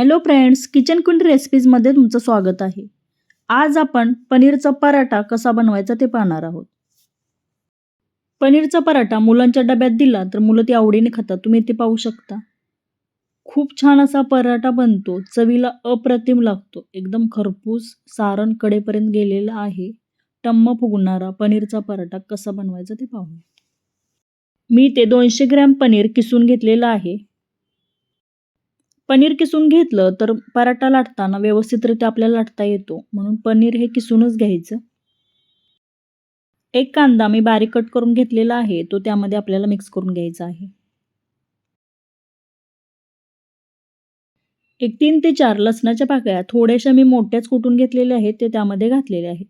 Hello friends kitchen queen रेसिपीजमध्ये तुमचं स्वागत आहे. आज आपण पनीरचा पराठा कसा बनवायचा ते पाहणार आहोत. पनीरचा पराठा मुलांच्या डब्यात दिला तर मुलं ती आवडीने खातात. तुम्ही ते पाहू शकता. खूप छान असा पराठा बनतो. चवीला अप्रतिम लागतो. एकदम खरपूस सारण कडेपर्यंत गेलेला आहे. टम्म फुगणारा पनीरचा पराठा कसा बनवायचा ते पाहू मी ते दोनशे ग्रॅम पनीर किसून घेतलेलं आहे. पनीर किसून घेतलं तर पराठा लाटताना व्यवस्थितरित्या आपल्याला लाटता येतो. म्हणून पनीर हे किसूनच घ्यायचं. एक कांदा मी बारीक कट करून घेतलेला आहे. तो त्यामध्ये आपल्याला मिक्स करून घ्यायचा आहे. एक तीन ते चार लसणाच्या पाकळ्या थोड्याशा मी मोठ्याच कुटून घेतलेल्या आहेत ते त्यामध्ये घातलेले आहेत.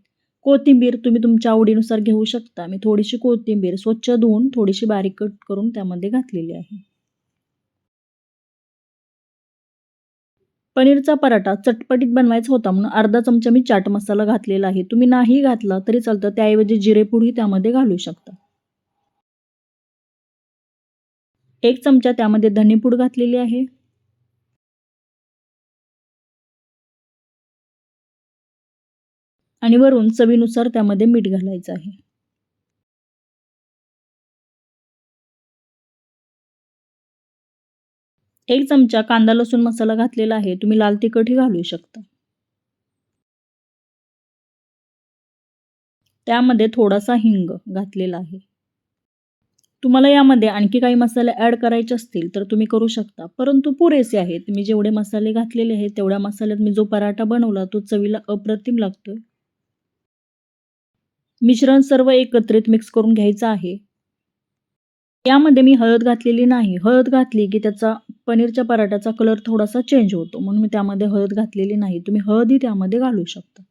कोथिंबीर तुम्ही तुमच्या आवडीनुसार घेऊ शकता. मी थोडीशी कोथिंबीर स्वच्छ धुवून थोडीशी बारीक कट करून त्यामध्ये घातलेली आहे. पनीरचा पराठा चटपटीत बनवायचा होता म्हणून अर्धा चमचा मी चाट मसाला घातलेला आहे. तुम्ही नाही घातला तरी चालतं. त्याऐवजी जिरेपूडही त्यामध्ये घालू शकता. एक चमचा त्यामध्ये धनेपूड घातलेली आहे. आणि वरून चवीनुसार त्यामध्ये मीठ घालायचं आहे. एक चमचा कांदा लसूण मसाला घातलेला आहे. तुम्ही लाल तिखटही घालू शकता. त्यामध्ये थोडासा हिंग घातलेला आहे. तुम्हाला यामध्ये आणखी काही मसाले ॲड करायचे असतील तर तुम्ही करू शकता. परंतु पुरेसे आहेत. मी जेवढे मसाले घातलेले आहेत तेवढ्या मसाल्यात मी जो पराठा बनवला तो चवीला अप्रतिम लागतोय. मिश्रण सर्व एकत्रित मिक्स करून घ्यायचं आहे. यामध्ये मी हळद घातलेली नाही. हळद घातली की त्याचा पनीरच्या पराठ्याचा कलर थोडासा चेंज होतो. म्हणून मी त्यामध्ये हळद घातलेली नाही. तुम्ही हळदही त्यामध्ये घालू शकता.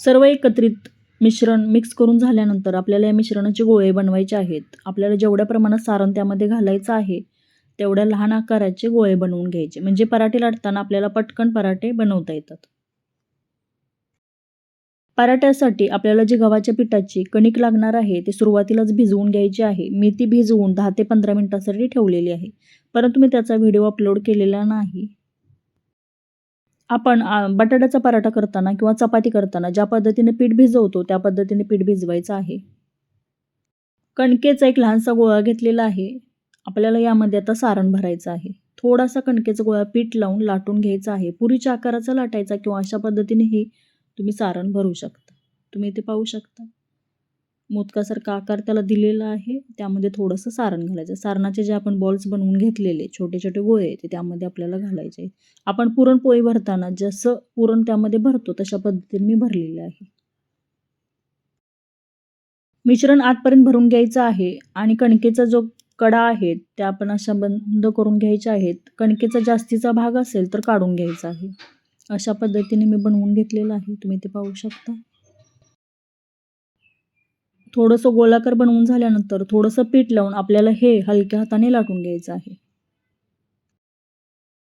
सर्व एकत्रित मिश्रण मिक्स करून झाल्यानंतर आपल्याला या मिश्रणाचे गोळे बनवायचे आहेत. आपल्याला जेवढ्या प्रमाणात सारण त्यामध्ये घालायचं आहे तेवढ्या लहान आकाराचे गोळे बनवून घ्यायचे. म्हणजे पराठे लाटताना आपल्याला पटकन पराठे बनवता येतात. पराठ्यासाठी आपल्याला जी गव्हाच्या पिठाची कणिक लागणार आहे ते सुरुवातीलाच भिजवून घ्यायची आहे. मी ती भिजवून दहा ते पंधरा मिनटासाठी ठेवलेली आहे. परंतु मी त्याचा व्हिडिओ अपलोड केलेला नाही. आपण बटाट्याचा पराठा करताना किंवा चपाती करताना ज्या पद्धतीने पीठ भिजवतो त्या पद्धतीने पीठ भिजवायचं आहे. कणकेचा एक लहानसा गोळा घेतलेला आहे. आपल्याला यामध्ये आता सारण भरायचं आहे. थोडासा कणकेचा गोळा पीठ लावून लाटून घ्यायचा आहे. पुरीच्या आकाराचा लाटायचा किंवा अशा पद्धतीने ही तुम्ही सारण भरू शकता. तुम्ही ते पाहू शकता. मोदकासारखा आकार त्याला दिलेला आहे. त्यामध्ये थोडंसं सारण घालायचं. सारणाचे जे आपण बॉल्स बनवून घेतलेले छोटे छोटे गोळे ते त्यामध्ये आपल्याला घालायचे आपण पुरणपोळी भरताना जसं पुरण त्यामध्ये भरतो तशा पद्धतीने मी भरलेले आहे. मिश्रण आतपर्यंत भरून घ्यायचं आहे आणि कणकेचा जो कडा आहेत त्या आपण अशा बंद करून घ्यायच्या आहेत. कणकेचा जास्तीचा भाग असेल तर काढून घ्यायचा आहे. अशा पद्धतीने मी बनवून घेतलेलं आहे. तुम्ही ते पाहू शकता. थोडंसं गोलाकार बनवून झाल्यानंतर थोडंसं पीठ लावून आपल्याला हे हलक्या हाताने लाटून घ्यायचं आहे.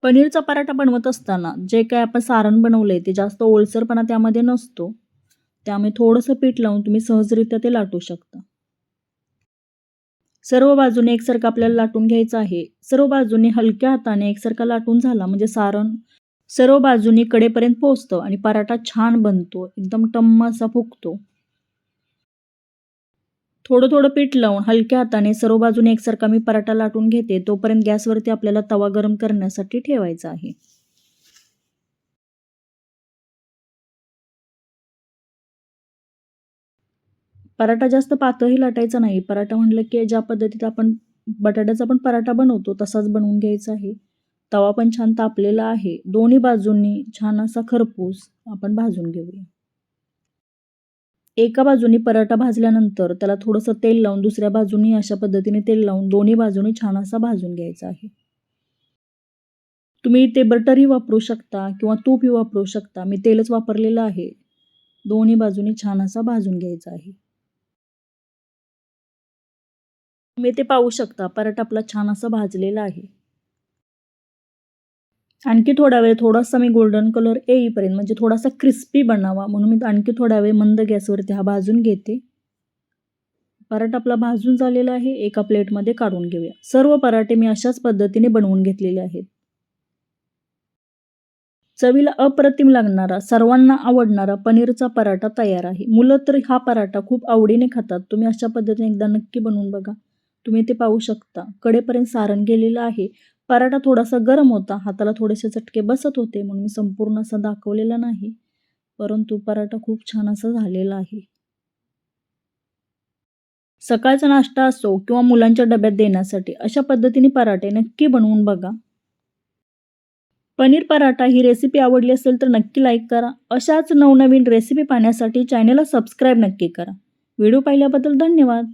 पनीरचा पराठा बनवत असताना जे काय आपण सारण बनवलं आहे ते जास्त ओलसरपणा त्यामध्ये नसतो. त्यामुळे थोडंसं पीठ लावून तुम्ही सहजरित्या ते लाटू शकता. सर्व बाजूने एकसारखं आपल्याला लाटून घ्यायचं आहे. सर्व बाजूने हलक्या हाताने एकसारखा लाटून झाला म्हणजे सारण सर्व बाजूनी कडेपर्यंत पोचतं आणि पराठा छान बनतो. एकदम टम्म असा फुगतो. थोडं थोडं पीठ लावून हलक्या हाताने सर्व बाजूने एकसारखा मी पराठा लाटून घेते. तोपर्यंत गॅसवरती आपल्याला तवा गरम करण्यासाठी ठेवायचा आहे. पराठा जास्त पातळही लाटायचा नाही. पराठा म्हटलं की ज्या पद्धतीत आपण बटाट्याचा पण पराठा बनवतो तसाच बनवून घ्यायचा आहे. तवा पण छान तापलेला आहे. दोन्ही बाजूंनी छान असा खरपूस आपण भाजून घेऊया. एका बाजूनी पराठा भाजल्यानंतर त्याला थोडंसं तेल लावून दुसऱ्या बाजूनी अशा पद्धतीने तेल लावून दोन्ही बाजूनी छान असा भाजून घ्यायचा आहे. तुम्ही ते बटरही वापरू शकता किंवा तूपही वापरू शकता. मी तेलच वापरलेलं आहे. दोन्ही बाजूनी छान असा भाजून घ्यायचा आहे. तुम्ही ते पाहू शकता. पराठा आपला छान असा भाजलेला आहे. आणखी थोडा वेळ थोडासा मी गोल्डन कलर येईपर्यंत म्हणजे थोडासा क्रिस्पी बनावा म्हणून मी आणखी थोडा वेळ मंद गॅसवरती हा भाजून घेते. पराठा आपला भाजून झालेला आहे एका प्लेटमध्ये काढून घेऊया. सर्व पराठे मी अशाच पद्धतीने बनवून घेतलेले आहेत. चवीला अप्रतिम लागणारा सर्वांना आवडणारा पनीरचा पराठा तयार आहे. मुलं तर हा पराठा खूप आवडीने खातात. तुम्ही अशा पद्धतीने एकदा नक्की बनवून बघा. तुम्ही ते पाहू शकता. कडेपर्यंत सारण गेलेलं आहे. पराठा थोडासा गरम होता. हाताला थोडेसे चटके बसत होते. म्हणून मी संपूर्ण असा दाखवलेला नाही. परंतु पराठा खूप छान असा झालेला आहे. सकाळचा नाश्ता असो किंवा मुलांच्या डब्यात देण्यासाठी अशा पद्धतीने पराठे नक्की बनवून बघा. पनीर पराठा ही रेसिपी आवडली असेल तर नक्की लाईक करा. अशाच नवनवीन रेसिपी पाहण्यासाठी चॅनलला सबस्क्राईब नक्की करा. व्हिडिओ पाहिल्याबद्दल धन्यवाद.